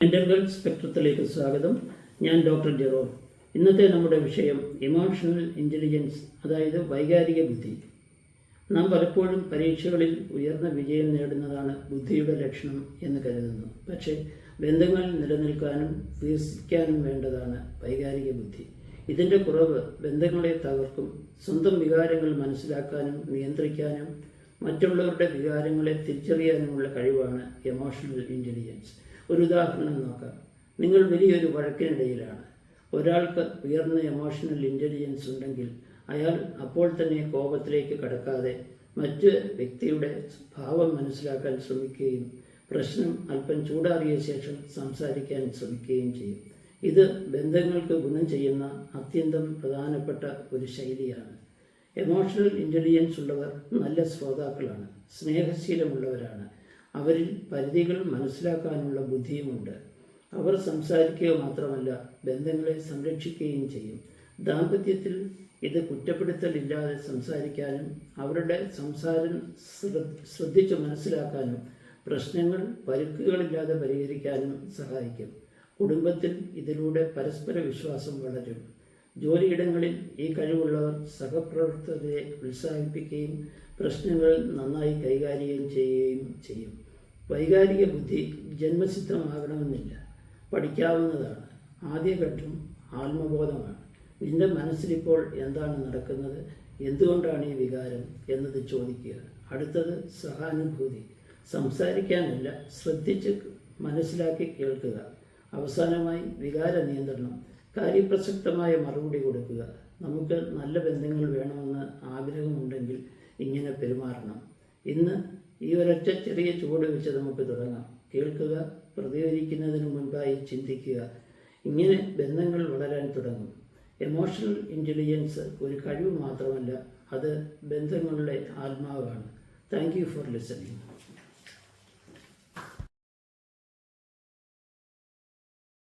Mental സ്പെക്ട്രത്തിലേക്ക് സ്വാഗതം. ഞാൻ doctor ജെറോ. ഇന്നത്തെ നമ്മുടെ വിഷയം ഇമോഷണൽ ഇന്റലിജൻസ് അതായത് വൈകാരിക ബുദ്ധി. നാം പലപ്പോഴും പരീക്ഷകളിൽ ഉയർന്ന വിജയം നേടുന്നതാണ് ബുദ്ധിയുടെ ലക്ഷണം എന്ന് കരുതുന്നു. പക്ഷേ ബന്ധങ്ങൾ നിലനിൽക്കാനും വികസിക്കാനും വേണ്ടതാണ് വൈകാരിക ബുദ്ധി. ഇതിന്റെ കുറവ് ബന്ധങ്ങളെ തകർക്കും സ്വന്തം വികാരങ്ങൾ മനസ്സിലാക്കാനും നിയന്ത്രിക്കാനും മറ്റുള്ളവരുടെ വികാരങ്ങളെ തിരിച്ചറിയാനുമുള്ള കഴിവാണ് എമോഷണൽ ഇന്റലിജൻസ്. ഒരു ഉദാഹരണം നോക്കാം. നിങ്ങൾ വലിയൊരു വഴക്കിനിടയിലാണ്. ഒരാൾക്ക് ഉയർന്ന എമോഷണൽ ഇന്റലിജൻസ് ഉണ്ടെങ്കിൽ അയാൾ അപ്പോൾ തന്നെ കോപത്തിലേക്ക് കടക്കാതെ മറ്റ് വ്യക്തിയുടെ ഭാവം മനസ്സിലാക്കാൻ ശ്രമിക്കുകയും പ്രശ്നം അല്പം ചൂടാറിയ ശേഷം സംസാരിക്കാൻ ശ്രമിക്കുകയും ചെയ്യും. ഇത് ബന്ധങ്ങൾക്ക് ഗുണം ചെയ്യുന്ന അത്യന്തം പ്രധാനപ്പെട്ട ഒരു ശൈലിയാണ്. എമോഷണൽ ഇന്റലിജൻസ് ഉള്ളവർ നല്ല ശ്രോതാക്കളാണ് സ്നേഹശീലമുള്ളവരാണ്. അവരിൽ പരിധികൾ മനസ്സിലാക്കാനുള്ള ബുദ്ധിയുമുണ്ട്. അവർ സംസാരിക്കുക മാത്രമല്ല ബന്ധങ്ങളെ സംരക്ഷിക്കുകയും ചെയ്യും. ദാമ്പത്യത്തിൽ ഇത് കുറ്റപ്പെടുത്തലില്ലാതെ സംസാരിക്കാനും അവരുടെ സംസാരം ശ്രദ്ധിച്ച് മനസ്സിലാക്കാനും പ്രശ്നങ്ങൾ പരുക്കുകളില്ലാതെ പരിഹരിക്കാനും സഹായിക്കും. കുടുംബത്തിൽ ഇതിലൂടെ പരസ്പര വിശ്വാസം വളരും. ജോലിയിടങ്ങളിൽ ഈ കഴിവുള്ളവർ സഹപ്രവർത്തകരെ ഉത്സാഹിപ്പിക്കുകയും പ്രശ്നങ്ങൾ നന്നായി കൈകാര്യം ചെയ്യുകയും ചെയ്യും. വൈകാരിക ബുദ്ധി ജന്മസിദ്ധമാകണമെന്നില്ല പഠിക്കാവുന്നതാണ്. ആദ്യഘട്ടം ആത്മബോധമാണ്. നിന്റെ മനസ്സിലിപ്പോൾ എന്താണ് നടക്കുന്നത്? എന്തുകൊണ്ടാണ് ഈ വികാരം എന്നത് ചോദിക്കുക. അടുത്തത് സഹാനുഭൂതി. സംസാരിക്കാനല്ല ശ്രദ്ധിച്ച് മനസ്സിലാക്കി കേൾക്കുക. അവസാനമായി വികാര നിയന്ത്രണം. കാര്യപ്രസക്തമായ മറുപടി കൊടുക്കുക. നമുക്ക് നല്ല ബന്ധങ്ങൾ വേണമെന്ന് ആഗ്രഹമുണ്ടെങ്കിൽ ഇങ്ങനെ പെരുമാറണം. ഇന്ന് ഈ ഒരൊറ്റ ചെറിയ ചുവട് വെച്ച് നമുക്ക് തുടങ്ങാം. കേൾക്കുക പ്രതികരിക്കുന്നതിന് മുൻപായി ചിന്തിക്കുക. ഇങ്ങനെ ബന്ധങ്ങൾ വളരാൻ തുടങ്ങും. എമോഷണൽ ഇന്റലിജൻസ് ഒരു കഴിവ് മാത്രമല്ല അത് ബന്ധങ്ങളുടെ ആത്മാവാണ്. Thank you for listening